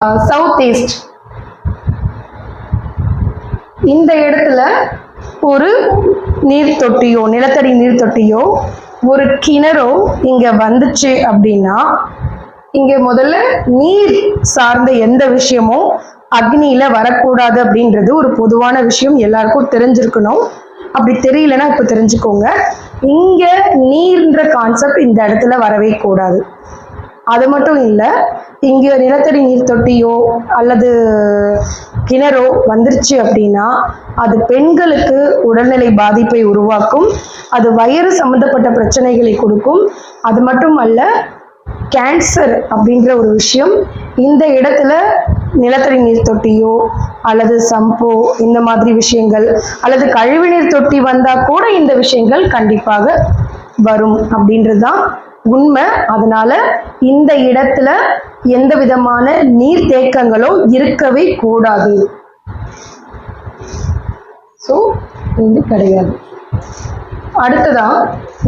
South east இந்த இடத்துல ஒரு நீர் தொட்டியோ நிலத்தடி நீர் தொட்டியோ ஒரு கிணறோ இங்க வந்துச்சு அப்படின்னா இங்க முதல்ல நீர் சார்ந்த எந்த விஷயமும் அக்னியில வரக்கூடாது அப்படின்றது ஒரு பொதுவான விஷயம் எல்லாருக்கும் தெரிஞ்சிருக்கணும். அப்படி தெரியலன்னா இப்போ தெரிஞ்சுக்கோங்க. இங்க நீர்ன்ற கான்செப்ட் இந்த இடத்துல வரவே கூடாது. அது மட்டும் இல்லை இங்கே நிலத்தடி நீர் தொட்டியோ அல்லது கிணறோ வந்துருச்சு அப்படின்னா அது பெண்களுக்கு உடல்நிலை பாதிப்பை உருவாக்கும் அது வயிறு சம்மந்தப்பட்ட பிரச்சனைகளை கொடுக்கும். அது மட்டும் அல்ல கேன்சர் அப்படின்ற ஒரு விஷயம் இந்த இடத்துல நிலத்தடி நீர் தொட்டியோ அல்லது சம்போ இந்த மாதிரி விஷயங்கள் அல்லது கழிவுநீர் தொட்டி வந்தால் கூட இந்த விஷயங்கள் கண்டிப்பாக வரும் அப்படின்றது தான் உண்மை. அதனால இந்த இடத்துல எந்த விதமான நீர் தேக்கங்களோ இருக்கவே கூடாது. ஸோ இது கிடையாது. அடுத்ததான்